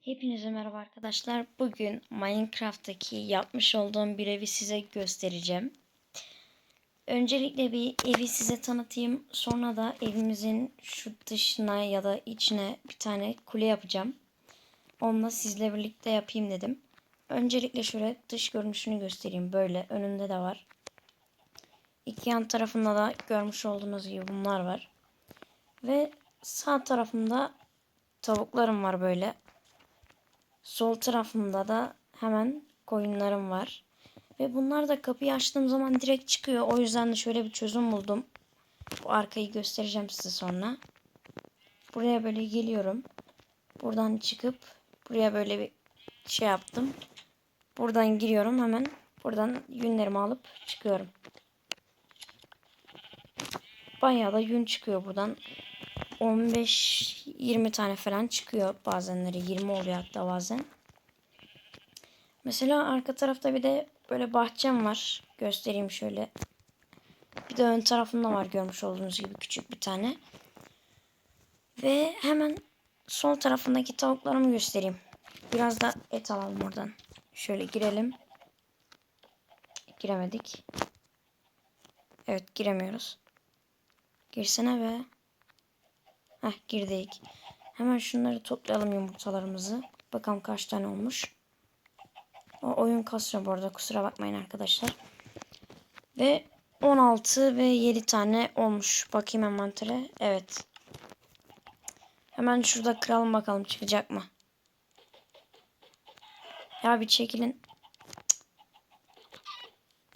Hepinize merhaba arkadaşlar. Bugün Minecraft'taki yapmış olduğum bir evi size göstereceğim. Öncelikle bir evi size tanıtayım. Sonra da evimizin şu dışına ya da içine bir tane kule yapacağım. Onunla sizle birlikte yapayım dedim. Öncelikle şöyle dış görünüşünü göstereyim. Böyle önünde de var. İki yan tarafında da görmüş olduğunuz gibi bunlar var. Ve sağ tarafında tavuklarım var böyle. Sol tarafımda da hemen koyunlarım var. Ve bunlar da kapıyı açtığım zaman direkt çıkıyor. O yüzden de şöyle bir çözüm buldum. Bu arkayı göstereceğim size sonra. Buraya böyle geliyorum. Buradan çıkıp buraya böyle bir şey yaptım. Buradan giriyorum hemen. Buradan yünlerimi alıp çıkıyorum. Bayağı da yün çıkıyor buradan. 15-20 tane falan çıkıyor bazenleri 20 oluyor hatta bazen. Mesela arka tarafta bir de böyle bahçem var. Göstereyim şöyle. Bir de ön tarafında var görmüş olduğunuz gibi küçük bir tane. Ve hemen sol tarafındaki tavuklarımı göstereyim. Biraz da et alalım oradan. Şöyle girelim. Giremedik. Evet giremiyoruz. Girsene be. Heh girdik. Hemen şunları toplayalım yumurtalarımızı. Bakalım kaç tane olmuş. O oyun kasıyor bu arada kusura bakmayın arkadaşlar. Ve 16 ve 7 tane olmuş. Bakayım envantere. Evet. Hemen şurada kıralım bakalım çıkacak mı? Ya bir çekilin.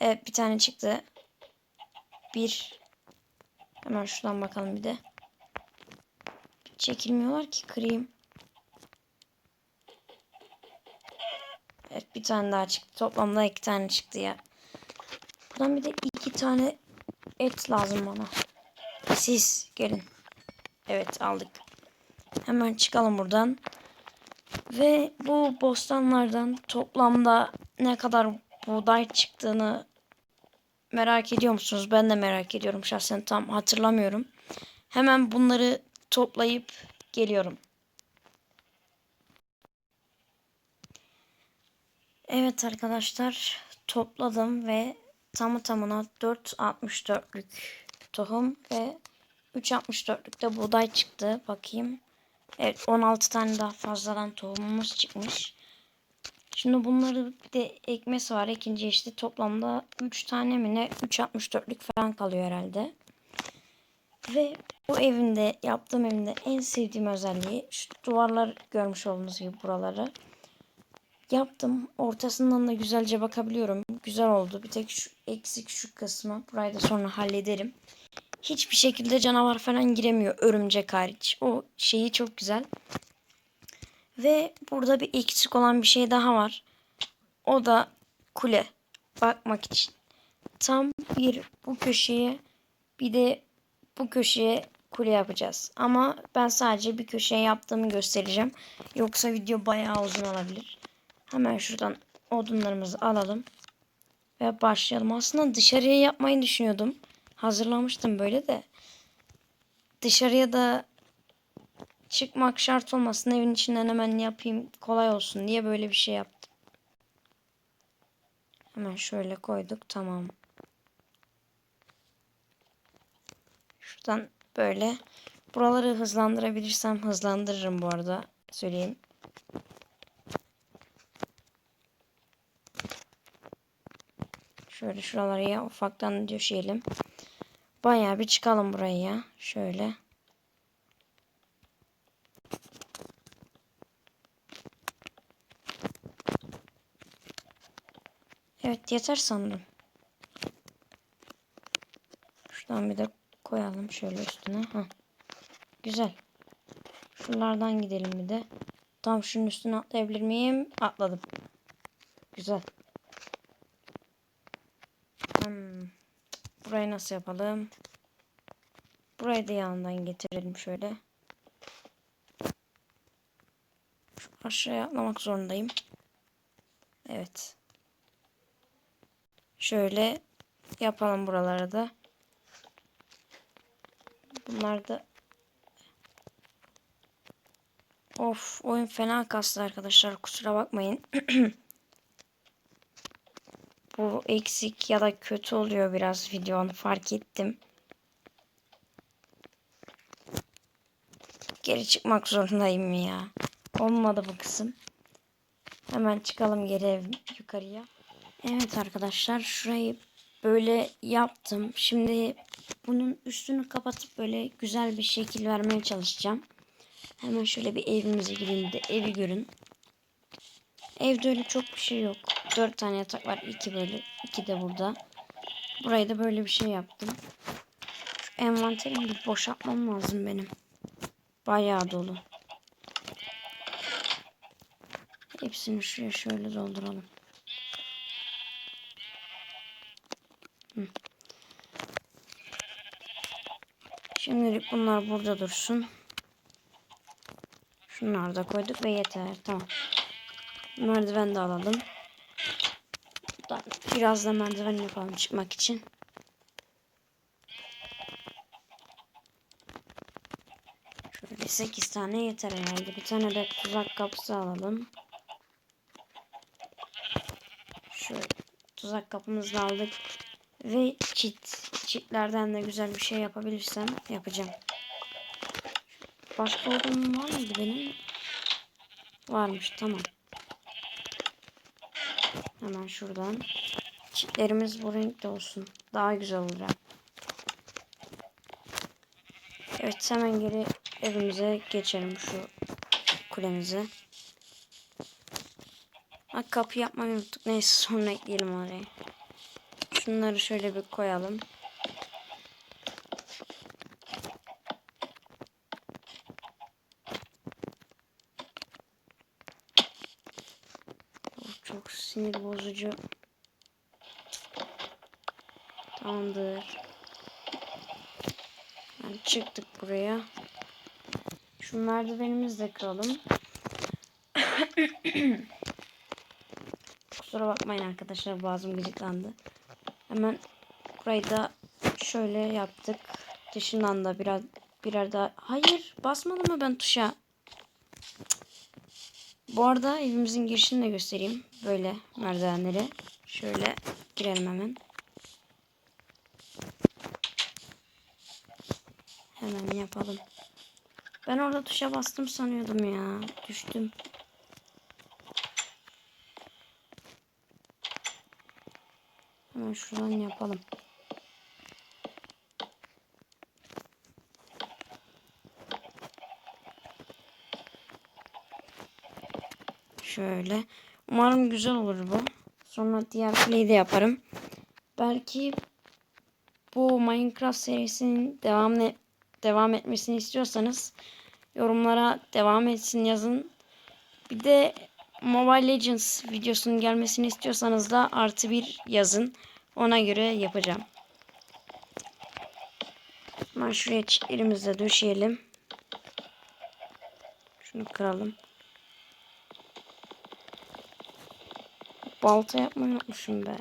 Evet bir tane çıktı. Bir. Hemen şuradan bakalım bir de. Çekilmiyorlar ki kırayım. Evet bir tane daha çıktı. Toplamda iki tane çıktı ya. Buradan bir de iki tane et lazım bana. Siz gelin. Evet aldık. Hemen çıkalım buradan. Ve bu bostanlardan toplamda ne kadar buğday çıktığını merak ediyor musunuz? Ben de merak ediyorum şahsen tam hatırlamıyorum. Hemen bunları toplayıp geliyorum. Evet arkadaşlar topladım ve tamı tamına 4.64'lük tohum ve 3.64'lük de buğday çıktı. Bakayım. Evet 16 tane daha fazladan tohumumuz çıkmış. Şimdi bunları bir de ekmesi var. Ekince işte toplamda 3 tane mi ne 3.64'lük falan kalıyor herhalde. Ve bu evinde yaptığım evinde en sevdiğim özelliği şu duvarlar görmüş olduğunuz gibi buraları. Yaptım. Ortasından da güzelce bakabiliyorum. Güzel oldu. Bir tek şu eksik şu kısmı. Burayı da sonra hallederim. Hiçbir şekilde canavar falan giremiyor. Örümcek hariç. O şeyi çok güzel. Ve burada bir eksik olan bir şey daha var. O da kule. Bakmak için. Tam bir bu köşeye bir de bu köşeye kule yapacağız. Ama ben sadece bir köşeye yaptığımı göstereceğim. Yoksa video bayağı uzun olabilir. Hemen şuradan odunlarımızı alalım. Ve başlayalım. Aslında dışarıya yapmayı düşünüyordum. Hazırlamıştım böyle de. Dışarıya da çıkmak şart olmasın. Evin içinden hemen yapayım kolay olsun diye böyle bir şey yaptım. Hemen şöyle koyduk. Tamam. Şuradan böyle. Buraları hızlandırabilirsem hızlandırırım bu arada. Söyleyeyim. Şöyle şuraları ya ufaktan döşeyelim. Bayağı bir çıkalım buraya. Şöyle. Evet yeter sandım. Şuradan bir de koyalım şöyle üstüne. Heh. Güzel. Şuralardan gidelim bir de. Tam şunun üstüne atlayabilir miyim? Atladım. Güzel. Hmm. Burayı nasıl yapalım? Burayı da yanından getirelim şöyle. Şu aşağıya atlamak zorundayım. Evet. Şöyle yapalım buralara da. Bunlar da Of oyun fena kastı arkadaşlar kusura bakmayın. Bu eksik ya da kötü oluyor biraz videonun fark ettim. Geri çıkmak zorundayım ya. Olmadı bu kısım. Hemen çıkalım geri yukarıya. Evet arkadaşlar şurayı böyle yaptım. Şimdi bunun üstünü kapatıp böyle güzel bir şekil vermeye çalışacağım. Hemen şöyle bir evimize gireyim de evi görün. Evde öyle çok bir şey yok. Dört tane yatak var. iki böyle. iki de burada. Burayı da böyle bir şey yaptım. Şu envanterimi bir boşaltmam lazım benim. Bayağı dolu. Hepsini şuraya şöyle dolduralım. Hı. Şimdilik bunlar burada dursun. Şunları da koyduk ve yeter. Tamam. Merdiven de alalım. Biraz da merdiven yapalım çıkmak için. Şöyle 8 tane yeter herhalde. Bir tane de tuzak kapısı alalım. Şöyle tuzak kapımızı da aldık. Ve çit. Çitlerden de güzel bir şey yapabilirsem yapacağım. Başka odam var mıydı benim? Varmış tamam. Hemen şuradan. Çitlerimiz bu renkte olsun. Daha güzel ha. Evet hemen geri evimize geçelim şu kulemize. Ha, kapı yapmayı unuttuk. Neyse sonra ekleyelim oraya. Şunları şöyle bir koyalım. Of, çok sinir bozucu. Tamamdır. Yani çıktık buraya. Şu merdivenimizi de kıralım. Kusura bakmayın arkadaşlar boğazım gıcıklandı. Hemen burayı da şöyle yaptık. Dışından da biraz birer daha. Hayır basmadım mı ben tuşa? Bu arada evimizin girişini de göstereyim. Böyle merdivenleri. Şöyle girelim hemen. Hemen yapalım. Ben orada tuşa bastım sanıyordum ya. Düştüm. Hemen şuradan yapalım. Şöyle. Umarım güzel olur bu. Sonra diğer play'i de yaparım. Belki bu Minecraft serisinin devam devam etmesini istiyorsanız yorumlara devam etsin yazın. Bir de Mobile Legends videosunun gelmesini istiyorsanız da artı bir yazın. Ona göre yapacağım. Hemen şuraya de döşeyelim. Şunu kıralım. Balta yapmayı unutmuşum be.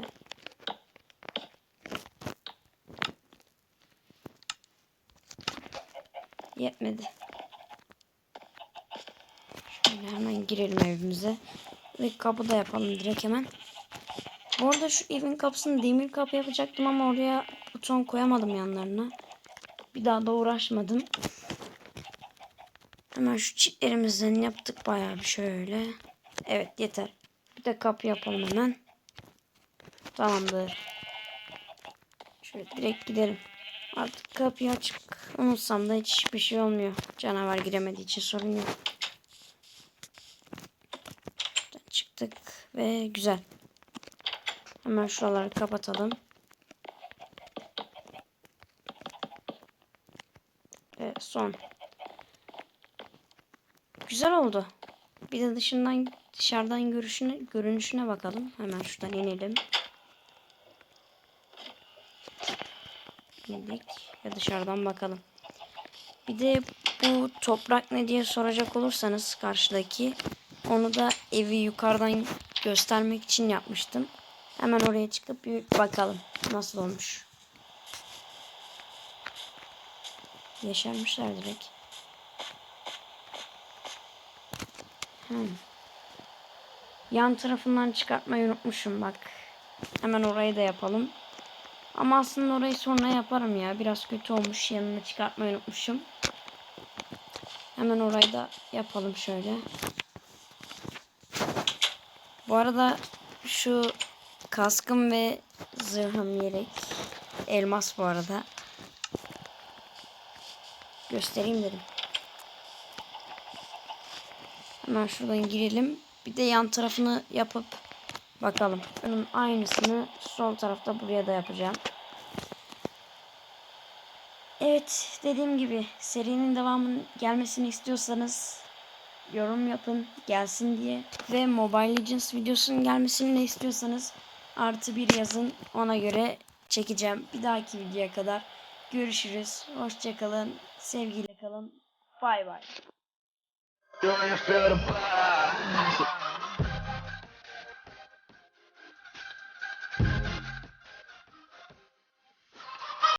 Yetmedi. Şöyle hemen girelim evimize. Ve kapı da yapalım direkt hemen. Bu arada şu evin kapısını demir kapı yapacaktım ama oraya buton koyamadım yanlarına. Bir daha da uğraşmadım. Hemen şu çitlerimizden yaptık bayağı bir şöyle. Evet yeter. De kapı yapalım hemen. Tamamdır. Şöyle direkt gidelim. Artık kapıyı açık unutsam da hiçbir şey olmuyor. Canavar giremediği için sorun yok. Çıktık ve güzel. Hemen şuraları kapatalım. Ve son. Güzel oldu. Bir de dışından dışarıdan görüşüne, görünüşüne bakalım. Hemen şuradan inelim. İndik ve dışarıdan bakalım. Bir de bu toprak ne diye soracak olursanız karşıdaki onu da evi yukarıdan göstermek için yapmıştım. Hemen oraya çıkıp bir bakalım nasıl olmuş. Yeşermişler direkt. Hmm. Yan tarafından çıkartmayı unutmuşum bak. Hemen orayı da yapalım. Ama aslında orayı sonra yaparım ya. Biraz kötü olmuş. Yanını çıkartmayı unutmuşum. Hemen orayı da yapalım şöyle. Bu arada şu kaskım ve zırhım yelek. Elmas bu arada. Göstereyim dedim. Hemen şuradan girelim. Bir de yan tarafını yapıp bakalım. Bunun aynısını sol tarafta buraya da yapacağım. Evet dediğim gibi serinin devamının gelmesini istiyorsanız yorum yapın gelsin diye. Ve Mobile Legends videosunun gelmesini de istiyorsanız artı bir yazın ona göre çekeceğim. Bir dahaki videoya kadar görüşürüz. Hoşçakalın. Sevgiyle kalın. Bay bay.